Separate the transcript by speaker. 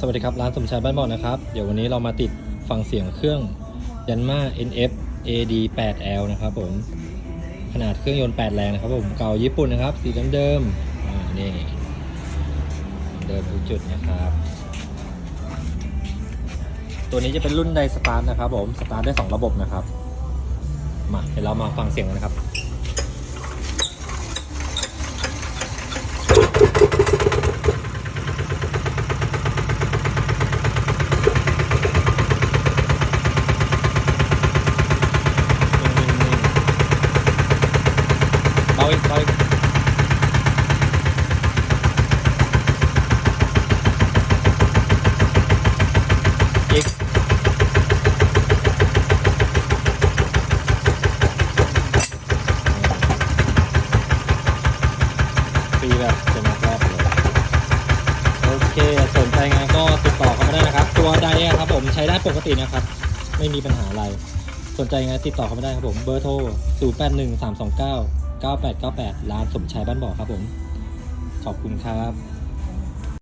Speaker 1: สวัสดีครับ ร้านสมชายบ้านบ่อนะครับ เดี๋ยววันนี้เรามาติดฟังเสียงเครื่องยันมา NF AD 8L นะครับผม ขนาดเครื่องยนต์ 8 แรงนะครับผมเก่าญี่ปุ่นนะครับ สีเดิมๆนี่เดิมทุกจุดนะครับ ตัวนี้จะเป็นรุ่นไดสตาร์ทนะครับผม สตาร์ทได้ 2 ระบบนะครับ มาเดี๋ยวเรามาฟังเสียงกันนะครับ เบาอีกเบาอีกอีกปีแบบเป็นแรกเลยโอเคสนใจงานก็ติดต่อเข้ามาได้นะครับ ตัวใดอะครับผมใช้ได้ปกตินะครับ ไม่มีปัญหาอะไร สนใจงานติดต่อเข้ามาได้ครับผมเบอร์โทร 0 9 8 9 8 ร้านสมชายบ้านบ่อครับผม ขอบคุณครับ